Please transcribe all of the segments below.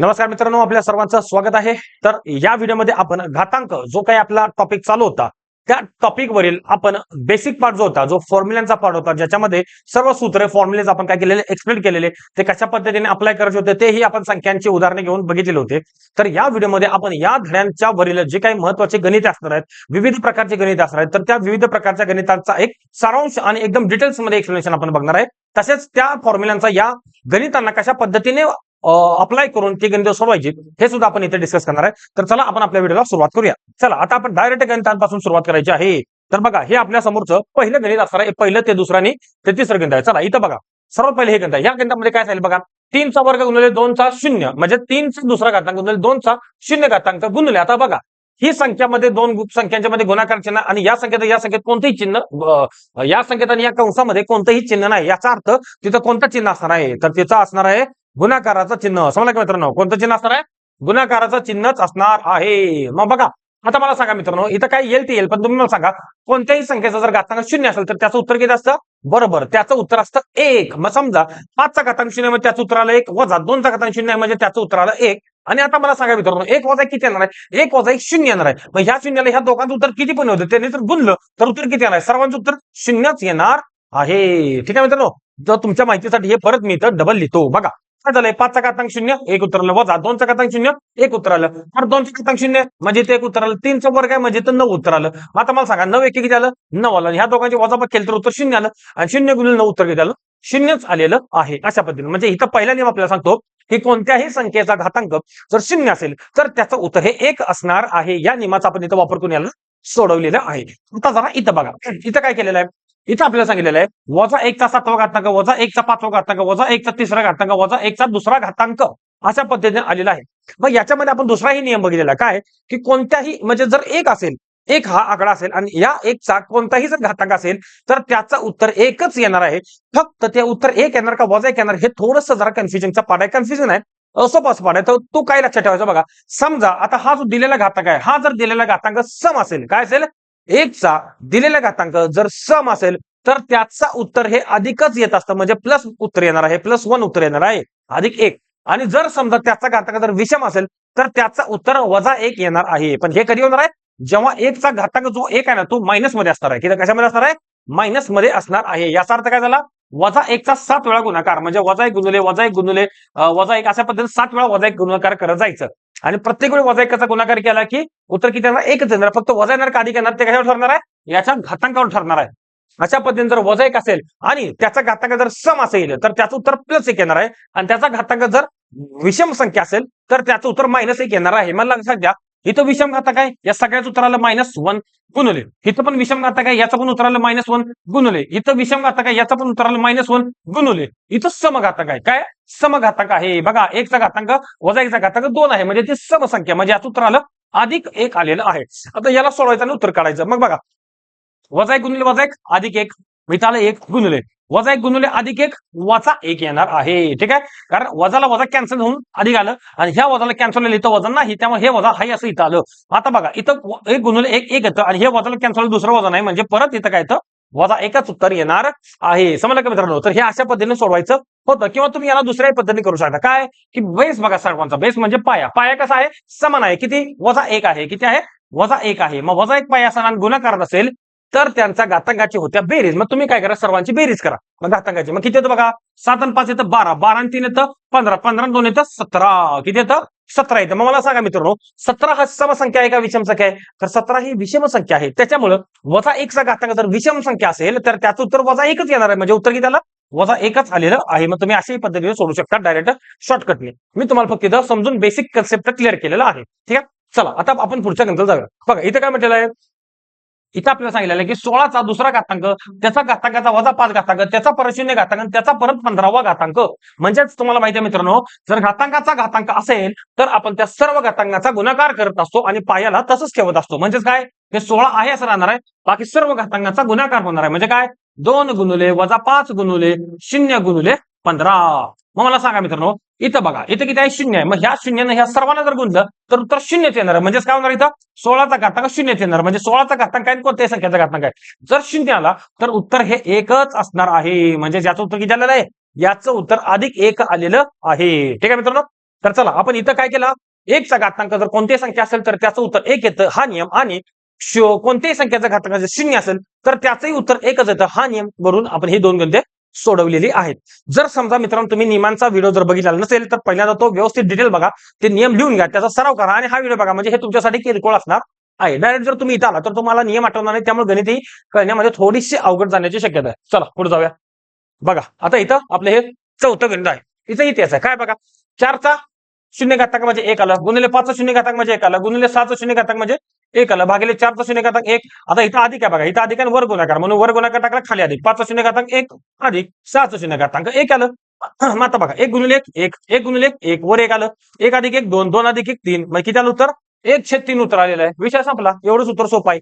नमस्कार मित्रांनो आपल्या सर्वांचं स्वागत आहे. तर या व्हिडिओमध्ये आपण घातांक जो काही आपला टॉपिक चालू होता त्या टॉपिक वरील आपण बेसिक पार्ट जो होता जो फॉर्म्युलांचा पार्ट होता ज्याच्यामध्ये सर्व सूत्रे फॉर्म्युलेज आपण काय केलेले एक्सप्लेन केलेले ते कशा पद्धतीने अप्लाय करायचे होते तेही आपण संख्यांची उदाहरणे घेऊन बघितलेले होते. तर या व्हिडिओमध्ये आपण या धड्यांच्या वरील जे काही महत्त्वाचे गणित असणार आहेत विविध प्रकारचे गणित असणार आहेत तर त्या विविध प्रकारच्या गणितांचा एक सारांश आणि एकदम डिटेल्समध्ये एक्सप्लेनेशन आपण बघणार आहे. तसेच त्या फॉर्म्युलांचा या गणितांना कशा पद्धतीने अप्लाय करून ती गणित सोडवायची हे सुद्धा आपण इथे डिस्कस करणार आहे. तर चला आपण आपल्या व्हिडिओला सुरुवात करूया. चला आता आपण डायरेक्ट गणितांपासून सुरुवात करायची आहे. तर बघा हे आपल्या समोरचं पहिलं गणित असणार आहे. पहिलं ते दुसरं आणि ते तिसरं गणित आहे. चला इथं बघा. सर्वात पहिले हे गणित आहे. या गणितामध्ये काय झालं बघा? तीनचा वर्ग गुणले दोनचा शून्य. म्हणजे तीनचा दुसरा घातांक गुणले दोनचा शून्य घातांक गुणले. आता बघा ही संख्यामध्ये दोन संख्यांच्या मध्ये गुणाकार चिन्ह आणि या संख्येत या संख्येत कोणतेही चिन्ह या संख्येत आणि या कंसामध्ये कोणतंही चिन्ह नाही. याचा अर्थ तिथं कोणतं चिन्ह असणार आहे? तर तिथं असणार आहे गुणाकाराचं चिन्ह. समजलं का मित्रांनो? कोणतं चिन्ह असणार आहे? गुणाकाराचं चिन्हच असणार आहे. मग बघा आता मला सांगा मित्रांनो इथं काय येईल ते येईल पण तुम्ही मला सांगा कोणत्याही संख्येचा जर घातांक शून्य असेल तर त्याचं उत्तर किती असतं? बरोबर त्याचं उत्तर असतं एक. मग समजा पाचचा घातांक शून्य म्हणजे त्याचं उत्तर आलं एक वजा दोनचा घातांक शून्य आहे म्हणजे त्याचं उत्तर आलं एक. आणि आता मला सांगा मित्रांनो एक वजा किती येणार आहे? एक वजा एक शून्य येणार आहे. मग ह्या शून्याला ह्या दोघांचं उत्तर किती पण होतं त्यांनी जर गुणलं तर उत्तर किती येणार आहे? सर्वांचं उत्तर शून्यच येणार आहे. ठीक आहे मित्रांनो? जर तुमच्या माहितीसाठी हे परत मी इथं डबल लिहितो. बघा काय झालंय? पाचचा घातांक शून्य एक उत्तर आलं वजा. दोनचा घातांक शून्य एक उत्तर आलं तर दोनचा घातांक शून्य म्हणजे ते एक उत्तर आलं तीनचा वर्ग आहे म्हणजे तर नऊ उत्तर आलं मग आता मला सांगा नऊ एक किती आलं? नऊ आलं. ह्या दोघांचे वजाबाग केलं तर उत्तर शून्य आलं. आणि शून्य गुणिले नऊ उत्तर किती आलं? शून्यच आलेलं आहे. अशा पद्धतीने. म्हणजे इथं पहिला नियम आपल्याला सांगतो की कोणत्याही संख्येचा घातांक जर शून्य असेल तर त्याचं उत्तर हे एक असणार आहे. या नियमाचा आपण इथं वापर करून याला सोडवलेलं आहे. आता जरा इथं बघा. इथं काय केलेलं आहे? इथं आपल्याला सांगितलेलं आहे वजा एकचा सातवा घातांक वजा एकचा पाचवा घातांक वजा एकचा तिसरा घातांक वजा एकचा दुसरा घातांक अशा पद्धतीने आलेला आहे. मग याच्यामध्ये आपण दुसराही नियम बघितलेला काय? की कोणत्याही म्हणजे जर एक असेल एक हा आकडा असेल आणि या एकचा कोणताही जर घातांक असेल तर त्याचं उत्तर एकच येणार आहे. फक्त ते उत्तर एक येणार का वजा एक येणार हे थोडंसं जरा कन्फ्युजनचा पाड आहे. कन्फ्युजन आहे. असोपास पाड आहे. तर तो काय लक्षात ठेवायचा बघा. समजा आता हा जो दिलेला घातांक आहे हा जर दिलेला घातांक सम असेल काय असेल? एकचा दिलेला घातांक जर सम असेल तर त्याचा उत्तर हे अधिकच येत असतं. म्हणजे प्लस उत्तर येणार आहे प्लस वन उत्तर येणार आहे. अधिक एक. आणि जर समजा त्याचा घातांक जर विषम असेल तर त्याचा उत्तर वजा एक येणार आहे. पण हे कधी होणार आहे? जेव्हा एकचा घातांक जो एक आहे ना तो मायनसमध्ये असणार आहे. किंवा कशामध्ये असणार आहे? मायनसमध्ये असणार आहे. याचा अर्थ काय झाला? वजा एकचा सात वेळा गुणाकार. म्हणजे वजा एक गुणुले वजा एक गुणुले वजा एक अशा पद्धतीने सात वेळा वजा एक गुणाकार करत जायचं. आणि प्रत्येक वेळी वजा एकाचा गुणाकार केला की उत्तर किती येणार? एकच येणार. फक्त वजा येणार का अधिक येणार? ते कशावर ठरणार आहे? याच्या घातांकावर ठरणार आहे. अशा पद्धतीने जर वजा एक असेल आणि त्याचा घातांक जर सम असेल तर त्याचं उत्तर प्लस एक येणार आहे. आणि त्याचा घातांक जर विषम संख्या असेल तर त्याचं उत्तर मायनस एक येणार आहे. मला लक्षात घ्या. इथं विषम घातक आहे या सगळ्याच उत्तराला मायनस वन गुणले. इथं पण विषम घातक आहे याचा पण उत्तराला मायनस वन गुणले. इथं विषम घातक आहे याचा पण उत्तराला मायनस वन गुणले. इथं समघातक आहे काय? समघातक आहे. बघा एकचा घातांक वजा एकचा घातांक दोन आहे. म्हणजे ती समसंख्या म्हणजे याचं उत्तर आलं अधिक एक आलेलं आहे. आता याला सोडवायचं आणि उत्तर काढायचं. मग बघा. वजा एक गुणले वजा एक अधिक एक. इथं आलं एक गुणले. वजा एक गुणले अधिक एक वजा एक येणार आहे. ठीक आहे? कारण वजाला वजा कॅन्सल होऊन अधिक आलं आणि ह्या वजाला कॅन्सल इथं वजन नाही त्यामुळे हे वजा हाय असं इथं आलं. आता बघा इथं एक गुणले एक एक येतं आणि हे वजाला कॅन्सल दुसरं वजन आहे. म्हणजे परत इथं काय येतं? वजा एकच उत्तर येणार आहे. समजलं का मित्रांनो? तर हे अशा पद्धतीने सोडवायचं होतं किंवा तुम्ही याला दुसऱ्याही पद्धतीने करू शकता. काय? की बेस बघा सर्वांचा. बेस म्हणजे पाया. पाया कसा आहे? समान आहे. किती? वजा एक आहे. किती आहे? वजा एक आहे. मग वजा एक पाया असताना गुन्हा करत असेल तर त्यांचा घातांकाची होत्या बेरीज. मग तुम्ही काय करा? सर्वांची बेरीज करा. मग घातांकाची. मग किती येतं बघा? सात आणि पाच येतं बारा. बारा आणि तीन येतं पंधरा. पंधरा आणि दोन येतं सतरा. किती येतं? सतरा येतं. मग मला सांगा मित्रांनो सतरा हा समसंख्या आहे का विषम संख्या आहे? तर सतरा ही विषम संख्या आहे. त्याच्यामुळं वजा एकचा घातांक जर विषम संख्या असेल तर त्याचं उत्तर वजा एकच येणार आहे. म्हणजे उत्तर किती आलं? वजा एकच आलेलं आहे. मग तुम्ही अशाही पद्धतीने सोडू शकता डायरेक्ट शॉर्टकटने मी तुम्हाला फक्त इथं समजून बेसिक कन्सेप्ट क्लिअर केलेला आहे. ठीक आहे? चला आता आपण पुढच्या गणिताला जाऊया. बघा इथं काय म्हटलेलं आहे? इथं आपल्याला सांगितलेलं आहे की सोळाचा दुसरा घातांक त्याचा घातांकाचा वजा पाच घातांक त्याचा परत शून्य घातांक त्याचा परत पंधरावा घातांक. म्हणजेच तुम्हाला माहिती आहे मित्रांनो जर घातांकाचा घातांक असेल तर आपण त्या सर्व घातांकाचा गुणाकार करत असतो आणि पायाला तसंच ठेवत असतो. म्हणजेच काय? हे सोळा आहे असं राहणार आहे बाकी सर्व घातांकाचा गुणाकार होणार आहे. म्हणजे काय? दोन गुणुले वजा पाच गुणुले शून्य गुणुले पंधरा. मग मला सांगा मित्रांनो इथं बघा इथं किती आहे? शून्य आहे. मग ह्या शून्यानं ह्या सर्वांना जर गुंतलं तर उत्तर शून्यच येणार आहे. म्हणजेच काय होणार इथं? सोळाचा घातांक शून्यच येणार. म्हणजे सोळाचा घातांक आहे कोणत्याही संख्याचा घातांक आहे? जर शून्य आला तर उत्तर हे एकच असणार आहे. म्हणजे ज्याचं उत्तर किती आलेलं आहे? याचं उत्तर अधिक एक आलेलं आहे. ठीक आहे मित्रांनो? तर चला आपण इथं काय केलं? एकचा घातांक जर कोणतीही संख्या असेल तर त्याचं उत्तर एक येतं हा नियम. आणि शो- कोणत्याही संख्याचा घातांक जर शून्य असेल तर त्याचंही उत्तर एकच येतं हा नियम वरून आपण हे दोन गणते सोडवलेली आहेत. जर समजा मित्रांनो तुम्ही नियमांचा व्हिडिओ जर बघितला नसेल तर पहिल्यांदा तो व्यवस्थित डिटेल बघा. ते नियम लिहून घ्या त्याचा सराव करा आणि हा व्हिडिओ बघा. म्हणजे हे तुमच्यासाठी किरकोळ असणार आहे. डायरेक्ट जर तुम्ही इथं आला तर तुम्हाला नियम आठवणार नाही त्यामुळे गणितही करण्यामध्ये कळण्यामध्ये थोडीशी अवघड जाण्याची शक्यता आहे. चला पुढे जाऊया. बघा आता इथं आपलं हे चौथं गणित आहे. इथं इतिहास आहे. काय बघा? चारचा शून्य घातक म्हणजे एक आलं. गुणिले पाचचा शून्य घातांक म्हणजे एक आलं. गुणिले सहाचा शून्य घातांक म्हणजे एक आलं भागिले चारचा शून्य घातांक एक. आता इथं अधिक आहे बघा इथं अधिक आणि वर गुणाकार. म्हणून वर गुणाकार टाकला खाली अधिक. पाचचा शून्य घातांक एक अधिक सहाचा शून्य घातांक एक आलं. मग आता बघा एक गुणिले एक एक एक गुणिले एक एक. वर एक आलं. एक अधिक एक दोन दोन अधिक एक तीन. मग किती आलं उत्तर? एक छेद तीन उत्तर आलेलं आहे. विषय संपला. एवढंच उत्तर सोपं आहे.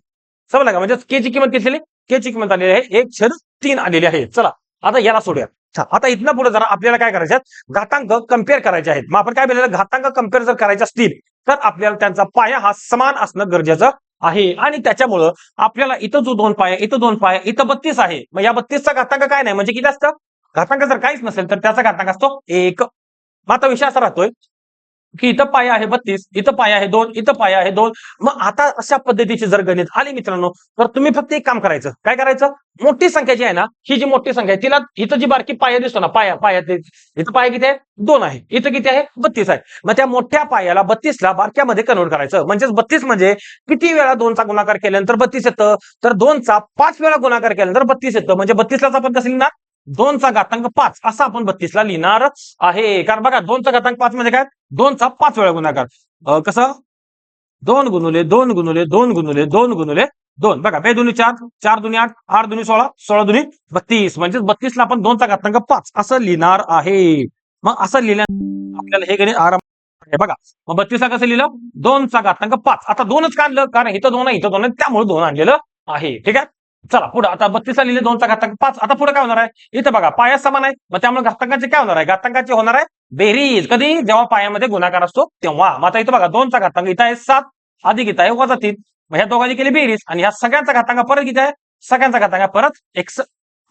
समजला का? म्हणजे के ची किंमत किती के ची किंमत आलेली आहे. एक छेद तीन आलेली आहे. चला आता याला सोडूया आता इथनं पुढे जरा आपल्याला काय करायचं आहेत घातांक कंपेअर करायचे आहेत. मग आपण काय बोललेलं? घातांक कंपेअर जर करायचे असतील तर आपल्याला त्यांचा पाया हा समान असणं गरजेचं आहे. आणि त्याच्यामुळं आपल्याला इथं जो दोन पाया इथं दोन पाया इथं बत्तीस आहे. मग या बत्तीसचा घातांक काय नाही? म्हणजे किती असतं? घातांक जर काहीच नसेल तर त्याचा घातांक असतो एक. मग आता विषय असा राहतोय की इथं पाया आहे बत्तीस इथं पाया आहे दोन इथं पाया आहे दोन. मग आता अशा पद्धतीची जर गणित आली मित्रांनो तर तुम्ही फक्त एक काम करायचं. काय करायचं? मोठी संख्या जी आहे ना ही जी मोठी संख्या आहे तिला इथं जी बारकी पाया दिसतो ना पाया पाया इथं पाया किती आहे? दोन आहे. इथं किती आहे? बत्तीस आहे. मग त्या मोठ्या पायाला बत्तीसला बारक्यामध्ये कन्वर्ट करायचं. म्हणजेच बत्तीस म्हणजे किती वेळा दोनचा गुणाकार केल्यानंतर बत्तीस येतं? तर दोनचा पाच वेळा गुणाकार केल्यानंतर बत्तीस येतं. म्हणजे बत्तीसलाच आपण कसं लिहिणार? दोनचा घातांक पाच. असं आपण बत्तीसला लिहिणार आहे. कारण बघा दोनचा घातांक पाच म्हणजे काय? दोनचा पाच वेळा गुणाकार. कसं? दोन गुणुले दोन गुणुले दोन गुणुले दोन गुणुले दोन. बघा बे दोन्ही चार चार दुनी आठ आठ दुनी सोळा सोळा दुनी बत्तीस. म्हणजे बत्तीसला आपण दोनचा घातांक पाच. असं लिहिणार आहे. मग असं लिहिल्या आपल्याला हे गणित आराम बघा मग बत्तीसला कसं लिहिलं? दोनचा घातांक पाच. आता दोनच काढलं कारण इथं दोन आहे इथं दोन आहे त्यामुळे दोन आणलेलं आहे. ठीक आहे? चला पुढे. आता बत्तीसला लिहिले दोनचा घातांक पाच. आता पुढे काय होणार आहे? इथं बघा पाया समान आहे. मग त्यामुळे घातांकाचे काय होणार आहे? घातांकाचे होणार आहे बेरीज कधी? जेव्हा पायामध्ये गुणाकार असतो तेव्हा. मग आता इथं बघा दोनचा घातांक. इथं आहे सात अधिक इथं आहे वजा तीन. मग ह्या दोघांनी केली बेरीज आणि ह्या सगळ्यांचा घातांक परत किती आहे. सगळ्यांचा घातांक परत एक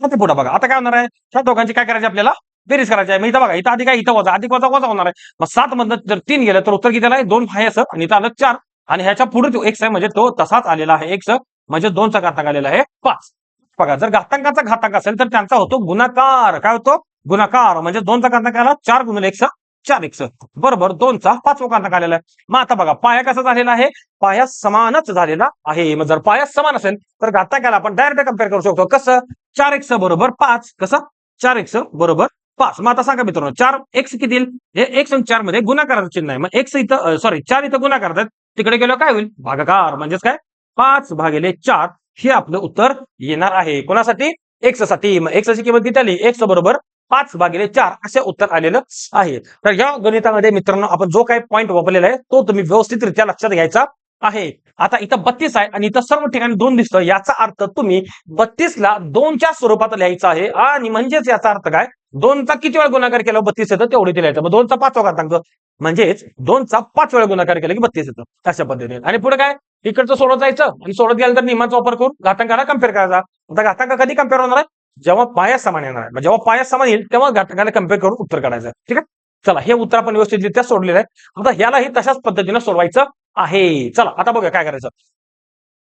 पुढे बघा. आता काय होणार आहे? ह्या दोघांची काय करायची आपल्याला? बेरीज करायची आहे. मग इथं बघा इथं अधिक आहे इथं वजा. अधिक वजा वजा होणार आहे. मग सात मधनं जर तीन गेलं तर उत्तर किती आहे? दोन आहे असं. आणि इथं आलं चार. आणि ह्याच्या पुढे तो एक्स आहे म्हणजे तो तसाच आलेला आहे. एक्स म्हणजे दोनचा घातांक आलेला आहे. पाच. बघा जर घातांकाचा घातांक असेल तर त्यांचा होतो गुणाकार. काय होतो? गुणाकार म्हणजे दोनचा घातांक आला चार गुणिले एक्स चार एक्स बरोबर दोनचा पाचवा घातांक आलेला आहे. मग आता बघा पाया कसा झालेला आहे? पाया समानच झालेला आहे. मग जर पाया समान असेल तर घातांकाला आपण डायरेक्ट कंपेअर करू शकतो. कसं? चार एक्स बरोबर पाच. कसं? चार एक्स बरोबर पाच. मग आता सांगा मित्रांनो चार एक्स किती येईल? हे एक्स आणि चारमध्ये गुणाकाराचं चिन्ह आहे. मग एक्स इथं सॉरी चार इथं गुणाकार आहेत. तिकडे गेलो काय होईल? भागाकार. म्हणजेच काय? पाच भागिले चार हे आपलं उत्तर येणार आहे. कोणासाठी? एक्ससाठी. मग एक्सची किंमत किती आली एक्स बरोबर पाच भागिले चार असे उत्तर आलेलं आहे. तर या गणितामध्ये मित्रांनो आपण जो काही पॉईंट वापरलेला आहे तो तुम्ही व्यवस्थितरित्या लक्षात घ्यायचा आहे. आता इथं बत्तीस आहे आणि इथं सर्व ठिकाणी दोन दिसतं. याचा अर्थ तुम्ही बत्तीसला दोनच्या स्वरूपात लिहायचं आहे. आणि म्हणजेच याचा अर्थ काय? दोनचा किती वेळा गुणाकार केला? बत्तीस येतं तेवढे ते लिहायचं. मग दोनचा पाचवा घातांक. म्हणजेच दोनचा पाच वेळा गुणाकार केला की बत्तीस येतं. अशा पद्धतीने. आणि पुढे काय? इकडचं सोडत जायचं. आणि सोडत गेल्यानंतर नियमाचा वापर करून घातांकाला कंपेअर करायचा. आता घातांक कधी कंपेअर होणार आहे? जेव्हा पाया समान येणार आहे मग जेव्हा पाया समान येईल तेव्हा घटकाला कंपेअर करून उत्तर काढायचं ठीक आहे? चला हे उत्तर आपण व्यवस्थितरित्या सोडलेलं आहे. आता ह्यालाही तशाच पद्धतीनं सोडवायचं आहे. चला आता बघा काय करायचं.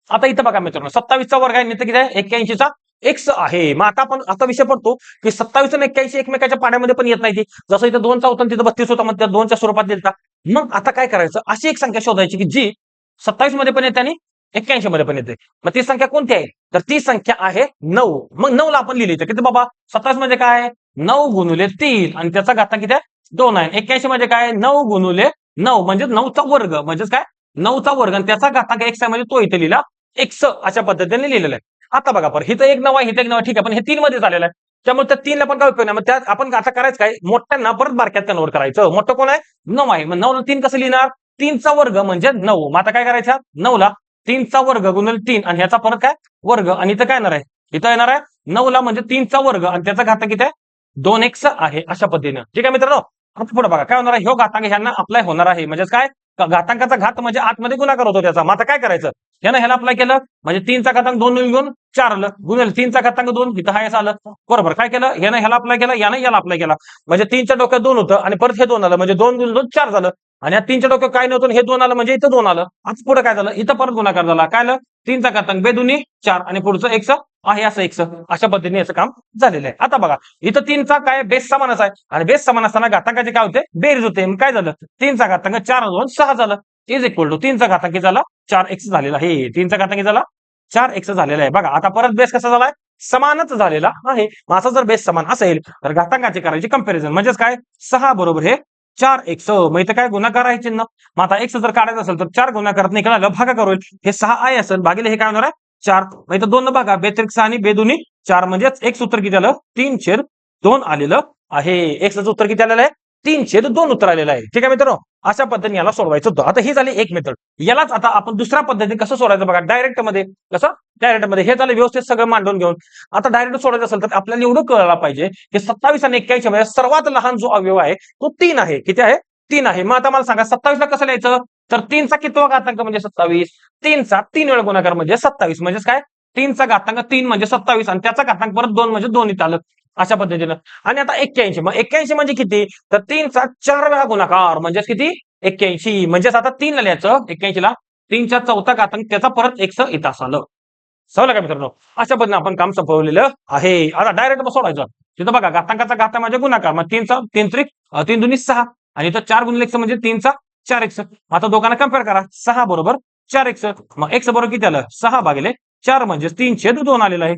आता इथं बघा मित्रांनो सत्तावीसचा वर्ग आहे इथं किती आहे? एक्क्याऐंशीचा एक्स आहे. मग आता आपण आता विषय पडतो की सत्तावीस आणि एक्क्याऐंशी एकमेकाच्या पाण्यामध्ये पण येत नाही ती जसं इथं दोनचा होता तिथं बत्तीस होता मग त्या दोनच्या स्वरूपात दिलता. मग आता काय करायचं? अशी एक संख्या शोधायची की जी सत्तावीसमध्ये पण येते आणि एक्क्याऐंशी मध्ये पण येते मग ती संख्या कोणती आहे? तर ती संख्या आहे नऊ. मग नऊला आपण लिहिली तर किती बाबा? सत्तावीसमध्ये म्हणजे काय नऊ गुणुले तीन. आणि त्याचा घाता किती आहे? दोन आहे. एक्क्याऐंशी मध्ये काय नऊ गुणुले नऊ. म्हणजे नऊचा वर्ग. म्हणजेच काय? नऊचा वर्ग. आणि त्याचा घातांक एक्स आहे म्हणजे तो इथे लिहिला. एक्स अशा पद्धतीने लिहिलेला आहे. आता बघा बरं. हिथं एक नऊ आहे हिथं एक नऊ ठीक आहे. पण हे तीन मध्ये झालेलं आहे. त्यामुळे त्या तीनला पण काय उपयोग नाही. मग त्यात आपण आता करायचं काय? मोठ्यांना परत बारक्यात कन्वर्ट करायचं. मोठं कोण आहे? नऊ आहे. मग नऊला तीन कसं लिहिणार? तीनचा वर्ग म्हणजे नऊ. मग आता काय करायचं? नऊला तीनचा वर्ग गुणल तीन. आणि ह्याचा परत काय? वर्ग. आणि इथं काय येणार आहे? इथं येणार आहे नऊला म्हणजे तीनचा वर्ग. आणि त्याचा घातक किती आहे दोन एक्स आहे अशा पद्धतीनं. ठीक आहे मित्रांनो? आता पुढे बघा. काय होणार आहे? ह्यो घातांक ह्यांना अप्लाय होणार आहे. म्हणजेच काय? घातांकाचा घात म्हणजे आतमध्ये गुणाकार होतो त्याचा. मग आता काय करायचं? ह्यानं ह्याला अप्लाय केलं. म्हणजे तीनचा घातांक दोन घेऊन चार आलं गुणिले तीनचा घातांक दोन. इथं हायस आलं. बरोबर. काय केलं? यानं ह्याला अप्लाय केला. यानं याला अप्लाय केला. म्हणजे तीनच्या डोक्यात दोन होतं. आणि परत हे दोन आलं. म्हणजे दोन गुण दोन चार झालं. आणि या तीनच्या डोक्यात काय नव्हतं हे दोन आलं म्हणजे इथं दोन आलं. आज पुढे काय झालं? इथं परत गुणाकार झाला. काय आलं? तीनचा घातांक. बेदुनी चार आणि पुढचं एक्स आहे असं एक्स अशा पद्धतीने याचं काम झालेलं आहे. आता बघा इथं तीनचा काय बेस समानच आहे आणि बेस समान असताना घातांकाचे काय होते? बेरीज होते. काय झालं? तीनचा घातांक चार दोन सहा झालं. इज इक्वल टू तीनचा घातांकी झाला? चार एक्स झालेला आहे. तीनचा घातांकी झाला? चार एक्स झालेला आहे. बघा आता परत बेस कसा झालाय? समानच झालेला आहे. मग असा जर बेस समान असेल तर घातांकाची करायची कंपॅरिझन म्हणजेच काय? सहा बरोबर हे चार एक्स मग इथं काय गुणाकार आहे चिन्ह? मग आता एक्स जर काढायचं असेल तर चार गुणाकारात निघाला भागाकार होईल हे सहा आय असेल भागिले हे काय होणार आहे? चार. मग इथं दोन बघा बेत्रिक सहा आणि बेदोनी चार म्हणजेच एक उत्तर किती आलं? तीन छेद दोन आलेलं आहे. एक्सचं उत्तर किती आलेलं आहे? तीन छेद दोन उत्तर आलेलं आहे. ठीक आहे मित्रांनो? अशा पद्धतीने याला सोडवायचं होतं. आता ही झाली एक मेथड यालाच आता आपण दुसऱ्या पद्धतीने कसं सोडायचं बघा? डायरेक्टमध्ये. कसं? डायरेक्टमध्ये. हे झालं व्यवस्थित सगळं मांडून घेऊन. आता डायरेक्ट सोडायचं असेल तर आपल्याला एवढं कळायला पाहिजे की सत्तावीस आणि एक्क्याऐंशी मध्ये सर्वात लहान जो अवयव आहे तो तीन आहे. किती आहे? तीन आहे. मग आता मला सांगा सत्तावीसला कसं लिहायचं? तर तीनचा कितवा घातांक म्हणजे सत्तावीस? तीनचा तीन वेळा गुणाकार म्हणजे सत्तावीस. म्हणजेच काय? तीनचा घातांक तीन म्हणजे सत्तावीस आणि त्याचा घातांक परत दोन म्हणजे दोन इथं आलं. अशा पद्धतीनं. आणि आता एक्क्याऐंशी. मग एक्क्याऐंशी म्हणजे किती? तर तीनचा चार वेळा गुणाकार म्हणजेच किती? एक्क्याऐंशी. म्हणजेच आता तीन लिहायचं. एक्क्याऐंशीला तीनच्या चौथा घातांक त्याचा परत एक इतिहास आलं. समजलं का मित्रांनो? अशा पद्धतीने आपण काम संपवलेलं आहे. आता डायरेक्ट सोडायचं तिथं बघा घातांकाचा घाता म्हणजे गुणाकार. मग तीनचा तीन त्रिक तीन दुनी सहा. आणि इथं चार गुणले एक म्हणजे तीनचा चार एक्स आता दोघांना कंपेअर करा. सहा बरोबर चार एक्स मग एक्स बरोबर किती आलं? सहा भागिले चार म्हणजे तीन छेद दोन आलेलं आहे.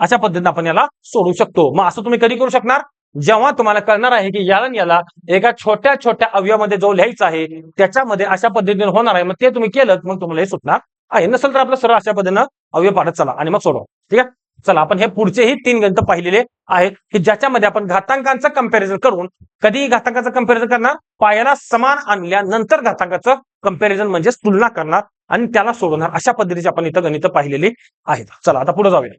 अशा पद्धतीने आपण याला सोडू शकतो. मग असं तुम्ही कधी करू शकणार? जेव्हा तुम्हाला कळणार आहे की याला याला एका छोट्या छोट्या अवयवामध्ये जो लिहायचा आहे त्याच्यामध्ये अशा पद्धतीने होणार आहे. मग ते तुम्ही केलं मग तुम्हाला हे सुटणार आहे. नसेल तर आपलं सरळ अशा पद्धतीनं अवयव पाडत चला आणि मग सोडवा. ठीक आहे? चला आपण हे पुढचेही तीन गणित पाहिलेले आहेत की ज्याच्यामध्ये आपण घातांकांचं कंपॅरिझन करून कधी घातांकाचं कंपॅरिझन करणार? पायाला समान आणल्यानंतर घातांकाचं कंपॅरिझन म्हणजेच तुलना करणार आणि त्याला सोडवणार. अशा पद्धतीचे आपण इथं गणित पाहिलेली आहेत. चला आता पुढे जाऊया.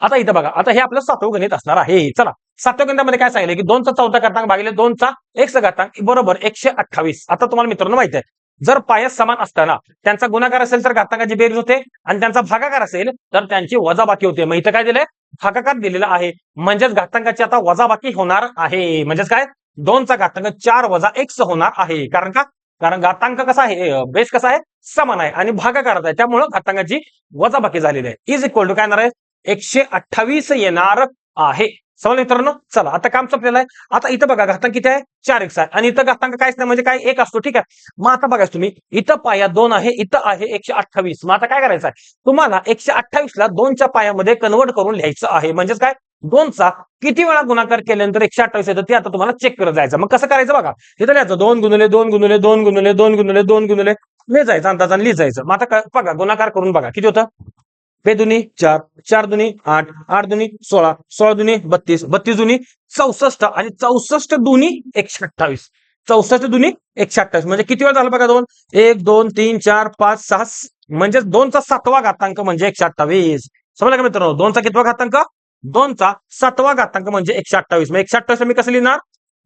आता इथं बघा आता हे आपलं सातवं गणित असणार आहे. चला सातव्या गणितामध्ये काय सांगितलं की दोनचा चौथा घातांक भागिले दोनचा एक घातांक बरोबर एकशे अठ्ठावीस. आता तुम्हाला मित्रांनो माहिती आहे जर पायस समान असताना त्यांचा गुणाकार असेल तर घातांकाची बेरीज होते आणि त्यांचा भागाकार असेल तर त्यांची वजाबाकी होते. मग इथं काय दिलंय? भागाकार दिलेला आहे. म्हणजेच घातांकाची आता वजाबाकी होणार आहे. म्हणजेच काय? दोनचा घातांक चार वजा एक्स होणार आहे. कारण का? कारण घातांक कसा आहे? बेस कसा आहे? समान आहे आणि भागाकारात आहे. त्यामुळं घातांकाची वजाबाकी झालेली आहे. इज इक्वल टू काय येणार आहे? एकशे अठ्ठावीस येणार आहे. समजलं मित्रांनो चला आता काम संपलेलं आहे. आता इथं बघा घातांक किती आहे? चार एक्स आहे आणि इथं घातांक काहीच नाही म्हणजे काय एक असतो ठीक आहे? मग आता बघा तुम्ही इथं पाया दोन आहे इथं आहे एकशे अठ्ठावीस. मग आता काय करायचं आहे? तुम्हाला एकशे अठ्ठावीस ला दोनच्या पायामध्ये कन्वर्ट करून लिहायचं आहे. म्हणजेच काय? दोनचा किती वेळा गुणाकार केल्यानंतर एकशे अठ्ठावीस येतं ते आता तुम्हाला चेक करत जायचं. मग कसं करायचं बघा? इथं लिहायचं दोन गुणुले दोन गुणुले दोन गुणुले दोन गुणुले दोन गुणले लिहायचं अंदाजा लिहायचं. मग आता बघा गुणाकार करून बघा किती होतं? बेदुनी चार चार दुनी आठ आठ दुनी सोळा सोळा दुनी बत्तीस बत्तीस दुनी चौसष्ट आणि चौसष्ट दुनी एकशे अठ्ठावीस. चौसष्ट दुनी एकशे अठ्ठावीस. म्हणजे किती वेळ झाला बघा दोन? एक दोन तीन चार पाच सहा म्हणजे दोनचा सातवा घातांक म्हणजे एकशे अठ्ठावीस. समजलं का मित्रांनो? दोनचा कितवा घातांक? दोनचा सातवा घातांक म्हणजे एकशे अठ्ठावीस. मग एकशे अठ्ठावीस मी कसं लिहिणार?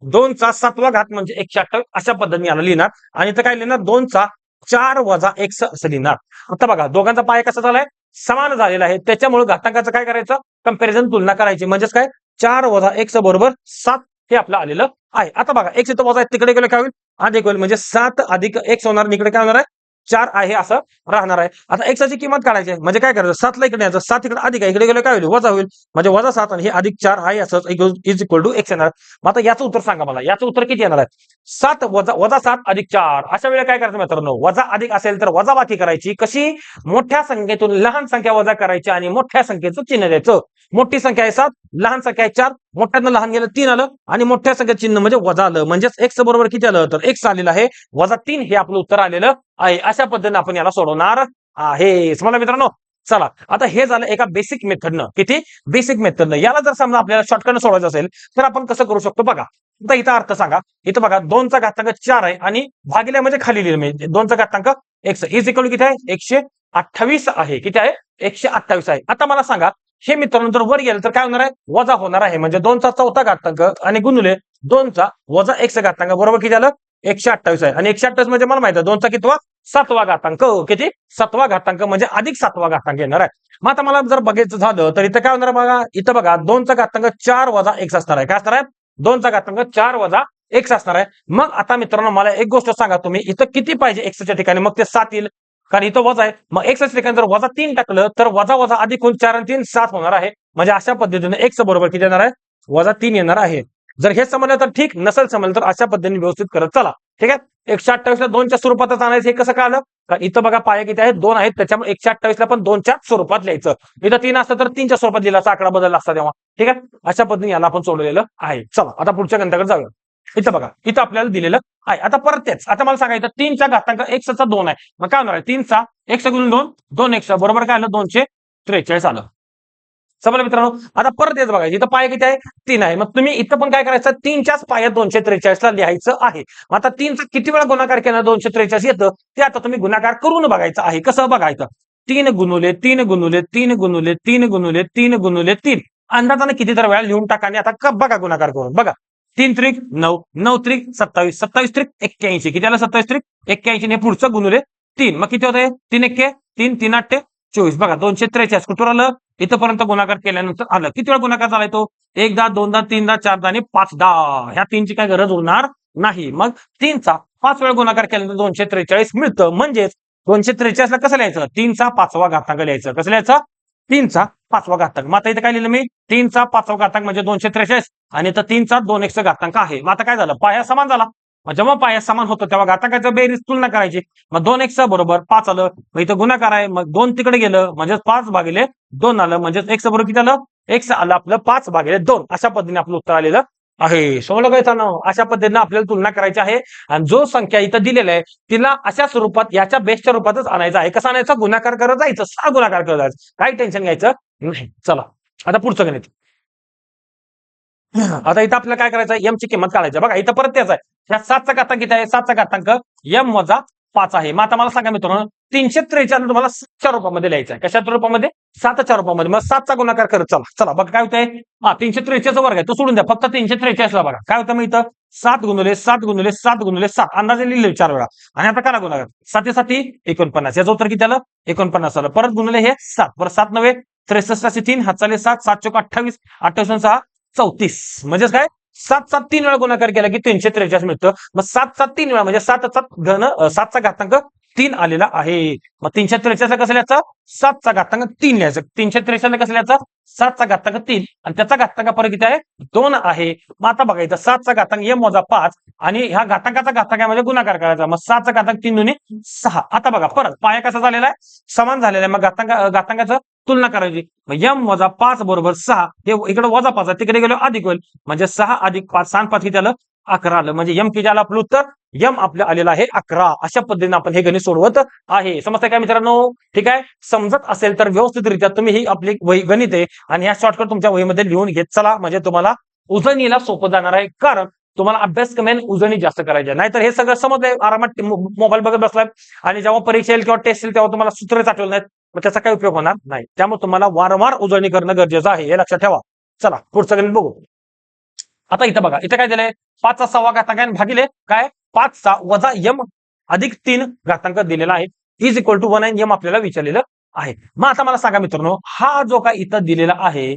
दोनचा सातवा घात म्हणजे एकशे अठ्ठावीस अशा पद्धतीने याला लिहिणार. आणि इथं काय लिहिणार? दोनचा चार वजा एक असं लिहिणार. आता बघा दोघांचा पाय कसा झालाय? समान झालेला आहे. त्याच्यामुळे घातांकाचं काय करायचं? कंपॅरिझन तुलना करायची. म्हणजेच काय? चार वजा एक्स बरोबर सात हे आपलं आलेलं आहे. आता बघा एक्स इथं वजा तिकडे गेलं काय होईल? अधिक होईल. म्हणजे सात अधिक एक्स होणार इकडे काय होणार आहे? चार आहे असं राहणार आहे. आता एक्साची किंमत काढायची आहे. म्हणजे काय करायचं? सातला इकडे यायचं सात इकडे अधिक आहे. इकडे गेलं काय होईल? वजा होईल. म्हणजे वजा सात आणि हे अधिक चार आहे असं इज इक्वल टू एक्स येणार. मग आता याचं उत्तर सांगा मला. याचं उत्तर किती येणार आहे? सात वजा वजा सात अधिक चार. अशा वेळेला काय करायचं मित्रांनो? वजा अधिक असेल तर वजा बाकी करायची. कशी? मोठ्या संख्येतून लहान संख्या वजा करायची आणि मोठ्या संख्येचं चिन्ह द्यायचं. मोठी संख्या आहे सात लहान संख्या आहे चार मोठ्यानं लहान गेलं तीन आलं आणि मोठ्या संख्या चिन्ह म्हणजे वजा आलं. म्हणजेच एक्स बरोबर किती आलं? तर एक्स आलेलं आहे वजा तीन हे आपलं उत्तर आलेलं आहे. अशा पद्धतीने आपण याला सोडवणार आहे मला मित्रांनो चला. आता हे झालं एका बेसिक मेथडनं किती? बेसिक मेथडनं याला जर समजा आपल्याला शॉर्टकट सोडवायचं असेल तर आपण कसं करू शकतो बघा. आता इथं अर्थ सांगा. इथं बघा दोनचा घातांक चार आहे आणि भागिले म्हणजे खाली लिहिलं म्हणजे दोनचा घातांक एक्स इज इक्वल किती आहे? एकशे अठ्ठावीस आहे. किती आहे? एकशे अठ्ठावीस आहे. आता मला सांगा हे मित्रांनो जर वर गेलं तर काय होणार आहे? वजा होणार आहे. म्हणजे दोनचा चौथा घातांक आणि गुणुले दोनचा वजा एकशे घातांक. बरोबर किती झालं? एकशे अठ्ठावीस आहे. आणि एकशे अठ्ठावीस म्हणजे मला माहिती आहे दोनचा कितवा? सातवा घातांक. हो, किती? सातवा घातांक म्हणजे अधिक सातवा घातांक येणार आहे. मग आता मला जर बघायचं झालं तर इथं काय होणार बघा? इथं बघा दोनचा घातांक चार वजा एक असणार आहे. काय असणार आहे? दोनचा घातांक चार वजा एक्स असणार आहे. मग आता मित्रांनो मला एक गोष्ट सांगा तुम्ही. इथं किती पाहिजे एक्सच्या ठिकाणी? मग ते सात येईल. कारण इथं वजा आहे. मग एक्स ठिकाणी जर वजा तीन टाकलं तर वजा वजा अधिक होऊन चार आणि तीन सात होणार आहे. म्हणजे अशा पद्धतीने एक्स बरोबर किती येणार आहे? वजा तीन येणार आहे. जर हे समजलं तर ठीक नसेल समजलं तर अशा पद्धतीने व्यवस्थित करत चला. ठीक आहे? एकशे अठ्ठावीसला दोनच्या स्वरूपातच आणायचं हे कसं कळलं? कारण इथं बघा पाया किती आहेत? दोन आहेत. त्याच्यामुळे एकशे अठ्ठावीसला पण दोनच्या स्वरूपात लिहायचं. इथं तीन असतं तर तीनच्या स्वरूपात लिहिला आकडा बदलला असता तेव्हा. ठीक आहे? अशा पद्धतीने याला आपण सोडवलेलं आहे. चला आता पुढच्या गणताकडे जाऊया. इथं बघा इथं आपल्याला दिलेलं आहे. आता परत तेच. आता मला सांगायचं तीनचा घातांक एक्सचा दोन आहे. मग काय होणार आहे? तीनचा एकशे गुण दोन दोन एकशे बरोबर काय आलं? दोनशे त्रेचाळीस आलं. समजलं मित्रांनो? आता परत येत बघायचं इथं पाय किती आहे? तीन आहे. मग तुम्ही इथं पण काय करायचं? तीनच्याच पायात दोनशे त्रेचाळीसला लिहायचं आहे. मग आता तीनचा किती वेळा गुणाकार केला? दोनशे त्रेचाळीस येतं. ते आता तुम्ही गुणाकार करून बघायचं आहे. कसं बघायचं? तीन गुणुले तीन गुणुले तीन गुणुले तीन गुणुले तीन गुणुले तीन. अंदाजाने किती तर वेळा लिहून टाका आणि आता बघा गुणाकार करून. बघा. तीन त्रिक नऊ. नऊ त्रिक सत्तावीस. सत्तावीस त्रिक एक्क्याऐंशी. किती आलं सत्तावीस त्रिक एक्क्याऐंशी हे पुढचं गुणुले तीन. मग किती होते तीन एक्के? तीन तीन आठ चोवीस. बघा दोनशे त्रेचाळीस. कुठून आलं? इथंपर्यंत गुणाकार केल्यानंतर आलं. किती वेळा गुणाकार झालाय तो? एकदा दोनदा तीनदा चारदा आणि पाचदा. ह्या तीनची काय गरज उरणार नाही. मग तीनचा पाच वेळा गुणाकार केल्यानंतर दोनशे त्रेचाळीस मिळतं. म्हणजेच दोनशे त्रेचाळीसला कसं लिहायचं? तीनचा पाचवा घातांक लिहायचं. कसं लिहायचं? तीनचा पाचवा घातांक. मग आता इथं काय लिहिलं मी? तीनचा पाचवा घातांक म्हणजे दोनशे त्रेचाळीस आणि तर तीनचा दोन एकशे घातांक आहे. मग आता काय झालं? पाया समान झाला. मग जेव्हा पाया समान होतं तेव्हा घातांकाचं बेरीज तुलना करायची. मग दोन एक्स बरोबर पाच आलं. मग इथं गुणाकार आहे. मग दोन तिकडे गेलं म्हणजे पाच भागिले दोन आलं. म्हणजे एक्स बरोबर किती आलं? एक्स आलं. आपलं पाच भागिले दोन. अशा पद्धतीने आपलं उत्तर आलेलं आहे. समजलं काय ना अशा पद्धतीनं आपल्याला तुलना करायची आहे. आणि जो संख्या इथं दिलेला आहे तिला अशा स्वरूपात याच्या बेस्टच्या रूपातच आणायचा आहे. कसं आणायचा? गुणाकार करत जायचं. सहा गुणाकार करत जायचं. काही टेन्शन घ्यायचं नाही. चला. आता पुढचं गणित. आता इथं आपल्याला काय करायचं? एम ची किंमत काढायची. बघा इथं परत तेच आहे. ह्या सातचा घातांक किती आहे. सातचा घातांक एम वजा पाच आहे. मग आता मला सांगा मित्रांनो तीनशे त्रेचाळीस तुम्हाला सातच्या रूपामध्ये लिहायचं आहे कशाच्या रुपयामध्ये सातच्या रूपामध्ये. मग सातचा गुणाकार करत चला. चला बघा काय होतंय? हा तीनशे त्रेचाळीस वर्ग आहे. तो सोडून द्या. फक्त तीनशे त्रेचाळीस ला बघा. काय होतं मग इथं? सात गुणवले सात गुणले सात गुणवले सात. अंदाजे लिहिले चार वेळा. आणि आता करा गुणाकार. साते साती एकोणपन्नास. याचं उत्तर किती आलं? एकोणपन्नास आलं. परत गुणले हे सात. परत सात नव्हे. त्रेसष्ट असे तीन. हात चाले सात. सात चौक अठ्ठावीस. अठ्ठावीस सहा चौतीस. म्हणजेच काय? सात सात तीन वेळा गुणाकार केला की तीनशे त्रेचाळीस मिळतं. मग सात सात तीन वेळा म्हणजे सात सात घन सातचा घातांक तीन आलेला आहे. मग तीनशे त्रेचाळीस कसं लिहायचं? सातचा घातांक तीन लिहायचं. तीनशे त्रेचाळीसला कसं लिहायचं? सातचा घातांक तीन. आणि त्याचा घातांक परत किती आहे? दोन आहे. मग आता बघायचं सातचा घातांक एम मोजा पाच आणि ह्या घातांकाचा घातांकामध्ये गुणाकार करायचा. मग सातचा घातांक तीन दोन्ही सहा. आता बघा परत पाया कसा झालेला आहे? समान झालेला आहे. मग घातांक घातांकाचं तुलना करायची. मग एम वजा पाच बरोबर सहा हे इकडे वजा पाच आहे. तिकडे गेलो अधिक होईल. म्हणजे सहा अधिक पाच सहा पाच किती आलं? अकरा आलं. म्हणजे एम किती आला आपलं उत्तर? यम आपलं आलेलं आहे अकरा. अशा पद्धतीने आपण हे गणित सोडवत आहे. समजतंय काय मित्रांनो? ठीक आहे? समजत असेल तर व्यवस्थितरित्या तुम्ही ही आपली वही गणित आहे आणि ह्या शॉर्टकट तुमच्या वहीमध्ये लिहून घेत चला. म्हणजे तुम्हाला उजळणीला सोपं जाणार आहे. कारण तुम्हाला अभ्यास कमी आणि उजळणी जास्त करायची नाहीतर हे सगळं समजलंय. आरामात मोबाईल बघत बसलाय आणि जेव्हा परीक्षा येईल किंवा टेस्ट येईल तेव्हा तुम्हाला सूत्र आठवलं नाहीत. मग त्याचा काही उपयोग होणार नाही. त्यामुळे तुम्हाला वारंवार उजळणी करणं गरजेचं आहे. हे लक्षात ठेवा. चला पुढचं गणित बघू. आता इथं बघा इथं काय दिलंय? पाचचा सव्वा घातांक आणि भागिले काय? पाचचा वजा यम अधिक तीन घातांक दिलेला आहे. Is equal to one M आपल्याला विचारलेलं आहे. मग आता मला सांगा मित्रांनो हा जो काय इथं दिलेला आहे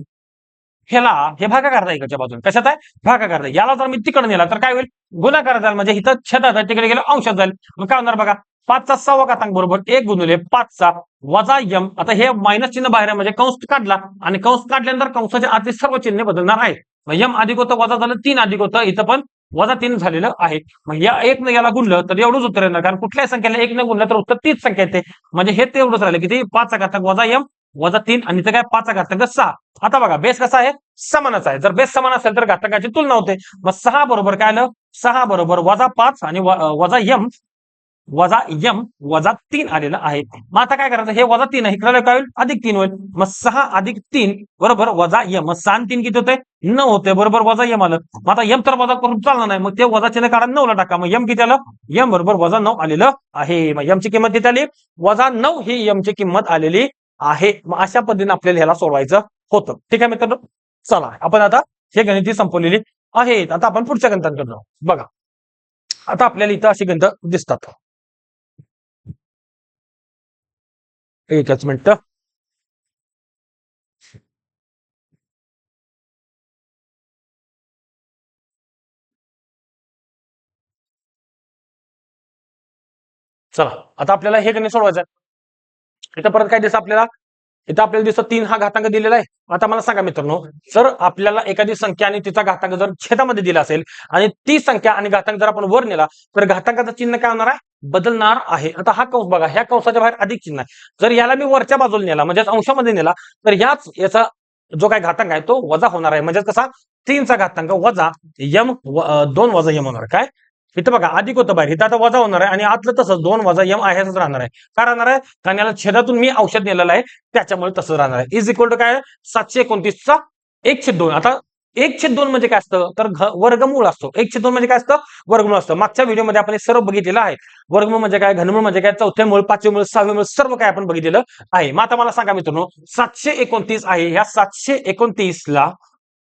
ह्याला हे भागाकार इकडच्या बाजून. कशात आहे? भागाकार याला जर मी तिकडे नेला तर काय होईल? गुणाकार जाईल म्हणजे इथं छेदात तिकडे गेलं अंशात जाईल मग काय होणार बघा? पाचचा सव्वा घातांक बरोबर एक गुणुले पाचचा वजा यम. आता हे मायनस चिन्ह बाहेर आहे म्हणजे कंस काढला आणि कंस काढल्यानंतर कंसाच्या आतले सर्व चिन्ह बदलणार आहे मग यम अधिक होतं वजा झालं तीन अधिक होतं इथं पण वजा तीन झालेलं आहे. मग या एक न याला गुणलं तर एवढंच उत्तर येणार कारण कुठल्याही संख्येला एक न गुणलं तर उत्तर तीच संख्या येते. म्हणजे हे तेवढंच राहिलं किती? पाचचा घातक वजा यम वजा तीन आणि इथं काय? पाचचा घातक सहा. आता बघा बेस कसा आहे? समानच आहे. जर बेस समान असेल तर घातकाची तुलना होते. मग सहा बरोबर काय आलं? सहा बरोबर वजा पाच आणि वजा यम वजा यम वजा तीन आलेलं आहे. मग आता काय करायचं? हे वजा तीन आहे. इकडे काय होईल? अधिक तीन होईल. मग सहा अधिक तीन बरोबर वजा यम. मग सहा तीन किती होते? नऊ होते. बरोबर वजा यम आलं. मग आता यम तर वजा करून चालणार नाही. मग ते वजा चिन्ह काढा नऊला टाका. मग यम किती आलं? यम बरोबर वजा नऊ आलेलं आहे. मग यमची किंमत किती आली? वजा नऊ ही यमची किंमत आलेली आहे. मग अशा पद्धतीने आपल्याला ह्याला सोडवायचं होतं. ठीक आहे मित्रांनो? चला आपण आता हे गणिती संपवलेली आहेत. आता आपण पुढच्या गणितांकडे जाऊ. बघा. आता आपल्याला इथं अशी गणित दिसतात. एकच मिनिट चला आता आपल्याला हे गणित सोडवायचं आहे इथं परत काय दिसतं आपल्याला? इथं आपल्याला दिसतं तीन हा घातांक दिलेला आहे. आता मला सांगा मित्रांनो जर आपल्याला एखादी संख्या आणि तिचा घातांक जर छेदामध्ये दिला असेल आणि ती संख्या आणि घातांक जर आपण वर नेला तर घातांकाचं चिन्ह काय होणार आहे? बदलणार आहे. आता हा कंस बघा ह्या कंसाच्या बाहेर अधिक चिन्ह आहे. जर याला मी वरच्या बाजूला नेला म्हणजे अंशामध्ये नेला तर ह्याच याचा जो काय घातांक आहे तो वजा होणार आहे. म्हणजे कसा? तीनचा घातांक वजा यम दोन वजा यम होणार. काय? इथं बघा अधिक होतं बाहेर. इथं आता वजा होणार आहे आणि आतलं तसंच दोन वजा यम असंच राहणार आहे. का राहणार आहे? कारण याला छेदातून मी औषध नेलेलं आहे त्याच्यामुळे तसंच राहणार आहे. इज इक्वल टू काय? सातशे एकोणतीसचा एक छेद दोन. आता एक छेद दोन म्हणजे काय असतं? तर वर्गमूळ असतो. एक छेद दोन म्हणजे काय असतं? वर्गमूळ असतं. मागच्या व्हिडिओमध्ये आपण हे सर्व बघितलेलं आहे. वर्गमूळ म्हणजे काय? घनमूळ म्हणजे काय? चौथे मूळ पाचवे मूळ सहावे मूळ सर्व काय आपण बघितलेलं आहे. मग आता मला सांगा मित्रांनो सातशे एकोणतीस आहे. ह्या सातशे एकोणतीसला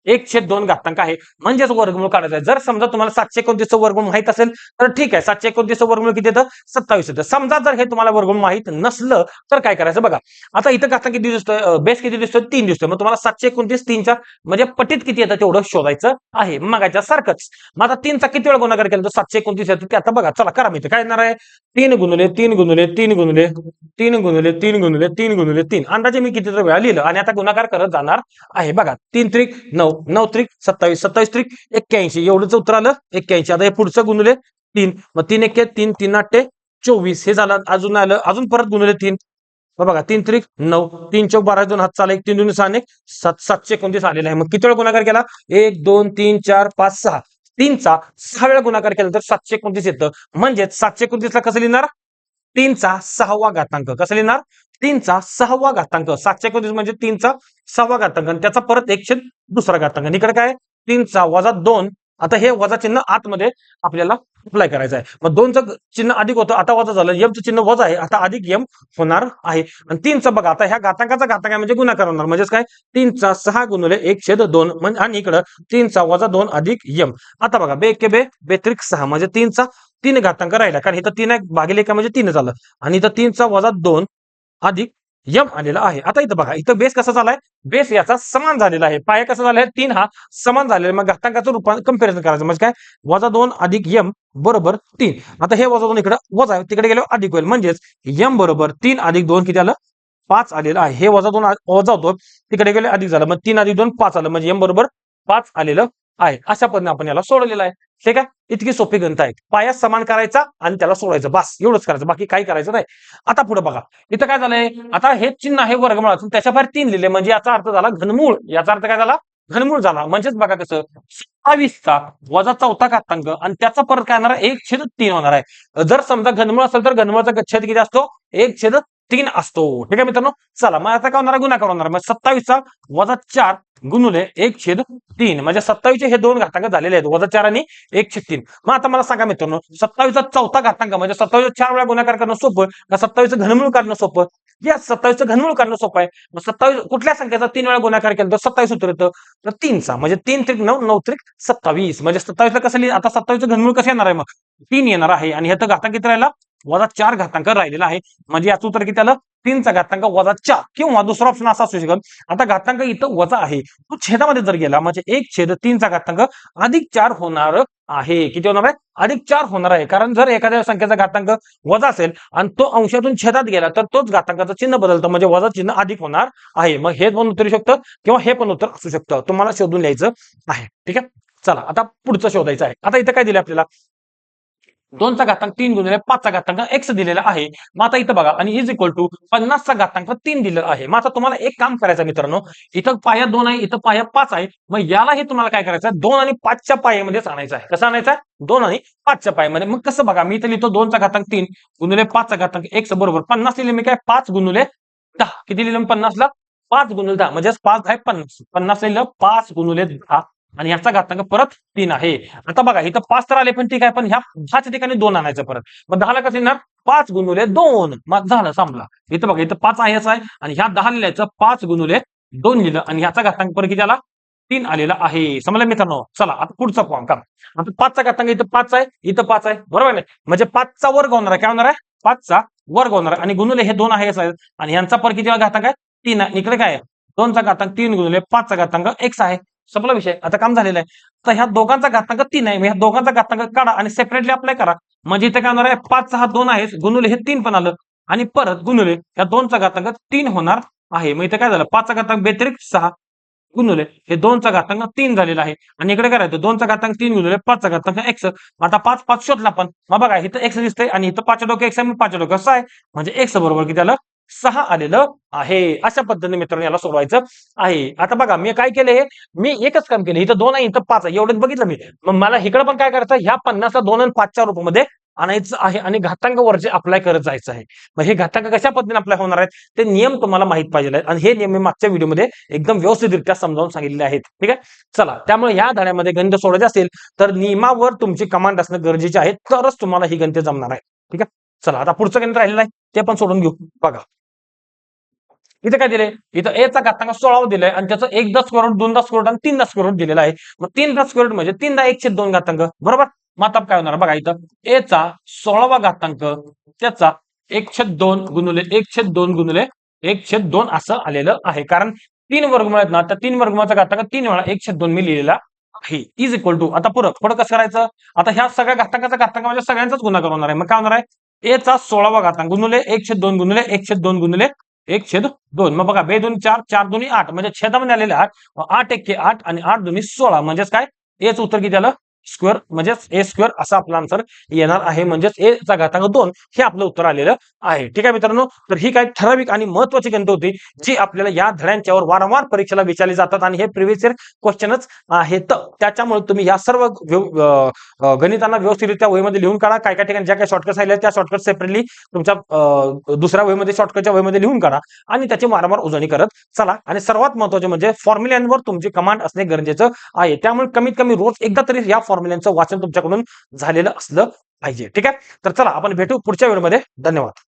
एक छेद दोन घातांक आहे. म्हणजेच वर्गमूळ काढायचं आहे. जर समजा तुम्हाला सातशे एकोणतीसचं वर्गमूळ माहीत असेल तर ठीक आहे. सातशे एकोणतीसचं वर्गमूळ किती येतं? सत्तावीस येतं. समजा जर हे तुम्हाला वर्गमूळ माहीत नसलं तर काय करायचं बघा. आता इथं घातांक किती दिसतोय? बेस किती दिसतोय? तीन दिसतोय. मग तुम्हाला सातशे एकोणतीस तीनच्या म्हणजे पटीत किती येतं तेवढं शोधायचं आहे. मगाच्या सारखंच. मग आता तीनचा किती वेळा गुणाकार केला तर सातशे एकोणतीस येतं? ते आता बघा. चला करा मी काय येणार आहे? तीन गुणुले तीन गुणुले तीन गुणुले तीन गुणुले तीन गुणुले तीन गुणुले तीन. अंदाजे मी किती वेळा लिहिलं आणि आता गुणाकार करत जाणार आहे. बघा तीन त्रिक नऊ. नऊ त्रिक सत्तावीस. सत्तावीस त्रिक एक्क्याऐंशी. एवढंच उत्तर आलं. एक्क्याऐंशी. आता हे पुढचं गुणले तीन. मग तीन एक्के तीन तीन आठे चोवीस. हे झालं. अजून आलं. अजून परत गुणले तीन. बघा तीन त्रिक नऊ. तीन चौक बारा दोन हात चाल एक तीन दोन सहा एक सात सातशे एकोणतीस आलेला आहे. मग किती वेळा गुणाकार केला? एक दोन तीन चार पाच सहा. तीनचा सहा वेळा गुणाकार केला तर सातशे एकोणतीस येतं. म्हणजेच सातशे एकोणतीसला कसं लिहिणार? तीनचा सहावा घातांक. कसं लिहिणार? तीनचा सहावा घातांक. सातशे एकोणतीस म्हणजे तीनचा सहावा घातांक. आणि त्याचा परत एकशे दुसरा घातांक. इकडे काय? तीनचा वजा दोन. आता हे वजा चिन्ह आतमध्ये आपल्याला अप्लाय करायचा आहे मग दोनचं चिन्ह अधिक होतं आता वजा झालं. यमचं चिन्ह वजा आहे आता अधिक यम होणार आहे. आणि तीनचं बघा आता ह्या घातांकाचा घातांक आहे म्हणजे गुणाकार होणार. म्हणजेच काय? तीनचा सहा गुणले एक छेद दोन. म्हणजे आणि इकडं तीनचा वजा दोन अधिक यम आता बघा बे के बे बेत्रिक सहा. म्हणजे तीनचा तीन घातांक राहिला. कारण इथं तीन आहे भागिले का? म्हणजे तीन झालं. आणि इथं तीनचा वजा दोन अधिक यम आलेला आहे. आता इथं बघा इथं बेस कसा झालाय? बेस याचा समान झालेला आहे. पाया कसा झालाय? तीन हा समान झालेला आहे. मग घातांकाचं रूपांतर कंपॅरिझन करायचं. म्हणजे काय? वजा दोन अधिक यम बरोबर तीन. आता हे वजा दोन इकडे वजा आहे. तिकडे गेल्यावर अधिक होईल. म्हणजेच यम बरोबर तीन अधिक दोन किती आलं? पाच आलेलं आहे. हे वजा दोन वजा होतो. तिकडे गेले अधिक झालं. मग तीन अधिक दोन पाच आलं. म्हणजे यम बरोबर पाच आलेलं आहे. अशा पद्धतीने आपण याला सोडलेलं आहे. ठीक आहे? इतकी सोपी गणित आहे पाया समान करायचा आणि त्याला सोडायचं बस. एवढंच करायचं. बाकी काही करायचं नाही. आता पुढे बघा. इथं काय झालंय? आता हे चिन्ह आहे वर्गमुळातून त्याच्या बाहेर तीन लिहिले. म्हणजे याचा अर्थ झाला घनमूळ. याचा अर्थ काय झाला? घनमूळ झाला. म्हणजेच बघा कसं? सत्तावीसचा वजा चौथा घातांक. आणि त्याचा परत काय होणार आहे? एक छेद तीन होणार आहे. जर समजा घनमूळ असेल तर घनमूळचा छेद किती असतो? एक छेद तीन असतो. ठीक आहे मित्रांनो? चला मग आता काय होणार आहे? गुणाकार होणार मग सत्तावीसचा वजा चार गुणुले एक छेद तीन. म्हणजे सत्तावीसचे हे दोन घातांक झालेले आहेत. वजा चार आणि एक छेद तीन. मग आता मला सांगा मित्रांनो सत्तावीसचा चौथा घातांक म्हणजे सत्तावीस चार वेळा गुणाकार करणं सोपं का सत्तावीसचं घनमूळ करणं सोपं? या सत्तावीसचं घनमूळ करणं सोपं आहे. मग सत्तावीस कुठल्या संख्येचा तीन वेळा गुणाकार केला तर सत्तावीस उत्तर येतं? तर तीनचा. म्हणजे तीन त्रिक नऊ नऊ त्रिक सत्तावीस. म्हणजे सत्तावीसला कसं लिहिलं आता सत्तावीसचं घनमूळ कसं येणार आहे मग? तीन येणार आहे. आणि ह्याचं घातांक किती राहिला? वजा चार घातांक राहिलेला आहे. म्हणजे याचं उत्तर किती आलं? तीनचा घातांक वजा चार. किंवा दुसरा ऑप्शन असा असू शकेल आता घातांक इथं वजा आहे. तो छेदामध्ये जर गेला म्हणजे एक छेद तीनचा घातांक अधिक चार होणार आहे. किती होणार आहे? अधिक चार होणार आहे. कारण जर एखाद्या संख्येचा घातांक वजा असेल आणि तो अंशातून छेदात गेला तर तोच घातांकाचं चिन्ह बदलतं. म्हणजे वजा चिन्ह अधिक होणार आहे. मग हे पण उत्तर शकतं किंवा हे पण उत्तर असू शकतं. तुम्हाला शोधून लिहायचं आहे. ठीक आहे? चला आता पुढचं शोधायचं आहे. आता इथं काय दिलं आपल्याला? दोनचा घातांक तीन गुणिले पाचचा घातांक एक्स दिलेला आहे. मग आता इथं बघा आणि इज इक्वल टू पन्नासचा घातांक तीन दिलेला आहे. मग आता तुम्हाला एक काम करायचं मित्रांनो इथं पाया दोन आहे इथं पाया पाच आहे. मग यालाही तुम्हाला काय करायचं आहे? दोन आणि पाचच्या पायामध्येच आणायचं आहे. कसं आणायचं आहे? दोन आणि पाचच्या पायामध्ये. मग कसं बघा मी इथं लिहितो दोनचा घातांक तीन गुणुले पाचचा घातांक एक्स बरोबर पन्नास लिहिले मी काय? पाच गुणुले दहा. किती लिहिलं मी पन्नासला? पाच गुणुले दहा. म्हणजे पाच आहे पन्नास. पन्नास लिहिलं पाच गुणुले दहा. आणि याचा घातांक परत तीन आहे. आता बघा इथं पाच तर आले पण ठीक आहे पण ह्या दहाच्या ठिकाणी दोन आणायचं परत. मग दहाला कसं येणार पाच गुणुले दोन. मग झालं संपला. इथं बघा इथं पाच आहेच आहे. आणि ह्या दहा लिहिल्याचं पाच गुणुले दोन लिहिलं. आणि ह्याचा घातांक परत किती आला? तीन आलेला आहे. समजलं मित्रांनो? चला आता पुढचा फॉर्म का आता पाचचा घातांक इथं पाच आहे इथं पाच आहे. बरोबर आहे? म्हणजे पाचचा वर्ग होणार आहे. काय होणार आहे? पाचचा वर्ग होणार आहे. आणि गुणुले हे दोन आहे आहेत. आणि यांचा पर किती घातांक आहे? तीन आहे. इकडे काय आहे? दोनचा घातांक तीन गुणुले पाचचा घातांक एक्स आहे. संपला विषय. आता काम झालेलं आहे. तर ह्या दोघांचा घातांक तीन आहे. मग ह्या दोघांचा घातांक काढा आणि सेपरेटली अप्लाय करा. म्हणजे इथे काय होणार आहे? पाच सहा दोन आहे गुणुले हे तीन पण आलं. आणि परत गुणुले या दोनचा घातांक तीन होणार आहे. मग इथे काय झालं? पाचचा घातांक व्यतिरिक्त सहा गुणुले हे दोनचा घातांक तीन झालेला आहे. आणि इकडे काय राहतं? दोनचा घातांक तीन गुणुले पाचचा घातांक एक्स आता पाच पाच शोधला पण. मग बघा इथं एक्स दिसतंय आणि इथं पाच डोके एक्स आहे पाच डोके सहा आहे. म्हणजे एक्स बरोबर किती आलं? सहा आलेलं आहे. अशा पद्धतीने मित्रांनो याला सोडवायचं आहे. आता बघा मी काय केलंय मी एकच काम केलं. इथं दोन आहे इथं पाच आहे. एवढंच बघितलं मी. मग मला इकडे पण काय करायचं? ह्या पन्नासला दोन आणि पाचच्या रूपामध्ये आणायचं आहे आणि घातांक वरचे अप्लाय करत जायचं आहे. मग हे घातांक कशा पद्धतीने अप्लाय होणार आहेत? ते नियम तुम्हाला माहीत पाहिजे आहेत. आणि हे नियम मी मागच्या व्हिडिओमध्ये एकदम व्यवस्थितरित्या समजावून सांगितलेले आहेत. ठीक आहे? चला त्यामुळे या धड्यामध्ये गणित सोडायचे असेल तर नियमावर तुमची कमांड असणं गरजेचे आहे. तरच तुम्हाला ही गणित जमणार आहे. ठीक आहे? चला आता पुढचं गणित राहिलेलं आहे ते पण सोडून घेऊ. बघा. इथे काय दिले इथं ए चा घातांक सोळावं दिलंय आणि त्याचं एक दस करोड दोन दस करोड आणि तीन दस करोड दिलेला आहे. मग तीन दस करोड म्हणजे तीनदा एकशे दोन घातांक. बरोबर? मग आता काय होणार? बघा इथं. ए चा सोळावा घातांक त्याचा एकशे दोन गुणुले एकशे दोन गुणुले एकशे दोन असं आलेलं आहे. कारण तीन वर्गमुळे आहेत ना त्या तीन वर्गमुळाचा घातांक तीन वेळा एकशे दोन मी लिहिलेला आहे. इज इक्वल टू आता पुढं पुढं कसं करायचं? आता ह्या सगळ्या घातांकाचा घातांक म्हणजे सगळ्यांचाच गुन्हा होणार आहे. मग काय होणार आहे? ए चा सोळावा घातांक गुणले एकशे दोन गुणले एकशे दोन गुणले एक छेद दोन. मग बघा बे दोन चार चार दोन्ही आठ. म्हणजे छेदामध्ये आलेले आठ. आठ एक आठ आणि आठ दोन्ही सोळा. म्हणजेच काय? एच उत्तर किती आलं? स्क्वेअर म्हणजेच ए स्क्वेअर असा आपला आन्सर येणार आहे. म्हणजेच ए चा घातांक दोन हे आपलं उत्तर आलेलं आहे. ठीक आहे मित्रांनो? तर ही काही ठराविक आणि महत्वाची गणित होती जी आपल्याला या धड्यांच्यावर वारंवार परीक्षेला विचारली जातात आणि हे प्रिव्हियस इयर क्वेश्चनच आहेत. त्याच्यामुळे तुम्ही या सर्व गणितांना व्यवस्थितरित्या वहीमध्ये लिहून काढा. काय काय ठिकाणी ज्या काही शॉर्टकट राहिले त्या शॉर्टकट सेपरेटली तुमच्या अं, दुसऱ्या वहीमध्ये शॉर्टकटच्या वहीमध्ये लिहून काढा आणि त्याची वारंवार उजळणी करत चला. आणि सर्वात महत्त्वाचे म्हणजे फॉर्म्युल्यांवर तुमची कमांड असणे गरजेचं आहे. त्यामुळे कमीत कमी रोज एकदा तरी या फॉर्म्युल्यांचं वाचन तुमच्याकडून झालेलं असलं पाहिजे. ठीक आहे? तर चला आपण भेटू पुढच्या व्हिडिओमध्ये धन्यवाद.